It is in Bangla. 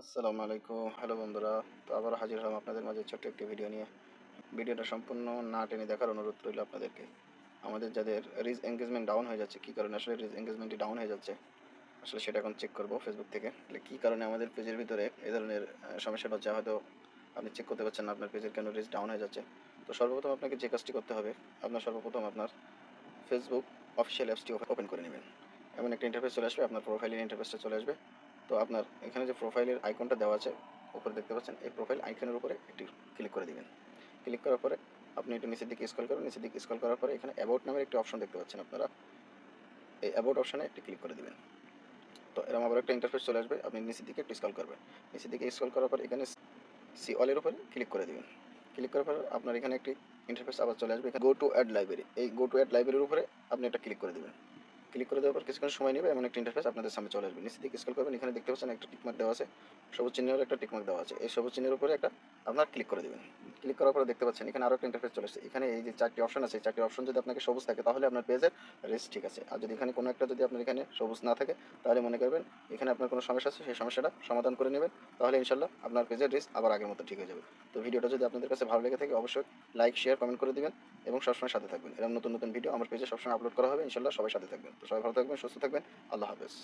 আসসালামু আলাইকুম। হ্যালো বন্ধুরা, তো আবার হাজির হলাম আপনাদের মাঝে ছোট্ট একটি ভিডিও নিয়ে। ভিডিওটা সম্পূর্ণ না টেনে দেখার অনুরোধ রইল আপনাদেরকে। আমাদের যাদের রিচ এঙ্গেজমেন্ট ডাউন হয়ে যাচ্ছে, কী কারণে আসলে রিচ এঙ্গেজমেন্টটি ডাউন হয়ে যাচ্ছে, আসলে সেটা এখন চেক করব ফেসবুক থেকে। তাহলে কী কারণে আমাদের পেজের ভিতরে এ ধরনের সমস্যাটা হচ্ছে, হয়তো আপনি চেক করতে পারছেন না আপনার পেজের কেন রিচ ডাউন হয়ে যাচ্ছে। তো সর্বপ্রথম আপনাকে যে কাজটি করতে হবে, আপনার সর্বপ্রথম আপনার ফেসবুক অফিসিয়াল অ্যাপসটি ওপেন করে নেবেন। এমন একটা ইন্টারফেস চলে আসবে, আপনার প্রোফাইলের ইন্টারফেসটা চলে আসবে। তো আপনার এখানে যে প্রোফাইলের আইকনটা দেওয়া আছে, উপরে দেখতে পাচ্ছেন, এই প্রোফাইল আইকনের উপরে একটি ক্লিক করে দিবেন। ক্লিক করার পরে আপনি একটু নিচের দিকে স্ক্রল করবেন নিচের দিকে স্কল করার পরে এখানে অ্যাবাউট নামের একটি অপশন দেখতে পাচ্ছেন আপনারা। এই অ্যাবাউট অপশানে একটি ক্লিক করে দিবেন। তো এরকম আবার একটা ইন্টারফেস চলে আসবে, আপনি নিচের দিকে একটু স্ক্রল করবেন। নিচের দিকে স্কল করার পর এখানে সি অলের উপরে ক্লিক করে দিবেন। ক্লিক করার পর আপনার এখানে একটি ইন্টারফেস আবার চলে আসবে গো টু অ্যাড লাইব্রেরি এই গো টু অ্যাড লাইব্রেরির উপরে আপনি এটা ক্লিক করে দেবেন। ক্লিক করে দেওয়ার পর কিছুক্ষণ সময় নেবে এমন একটা ইন্টারফেস আপনাদের সামনে চলে আসবে। নিচে দিকে স্কল করবেন, এখানে দেখতে পাচ্ছেন একটা টিকমার্ক দেওয়া আছে। সবুজ চিহ্নের একটা টিকমার্ক দেওয়া আছে। এই সবুজ চিহ্নের উপরে একটা আপনার ক্লিক করে দেবেন। ক্লিক করার পরে দেখতে পাচ্ছেন, এখানে আরও একটা ইন্টারফেস চলে আসছে এখানে এই যে চারটি অপশন আছে, এই চারটি অপশন যদি আপনাকে সবুজ থাকে, তাহলে আপনার পেজের রেস ঠিক আছে। আর যদি এখানে কোনো একটা যদি আপনার এখানে সবুজ না থাকে, তাহলে মনে করবেন এখানে আপনার কোনো সমস্যা আছে, সেই সমস্যাটা সমাধান করে নেবেন। তাহলে ইনশাল্লাহ আপনার পেজের রেস আবার আগের মতো ঠিক হয়ে যাবে। তো ভিডিওটা যদি আপনাদের কাছে ভালো লেগে থাকে, অবশ্যই লাইক শেয়ার কমেন্ট করে দিবেন এবং সবসময় সাথে থাকবেন। এরকম নতুন নতুন ভিডিও আমার পেজে সবসময় আপলোড করা হবে। ইনশাল্লাহ সবাই সাথে থাকবেন। তো সবাই ভালো থাকবেন, সুস্থ থাকবেন। আল্লাহ হাফেজ।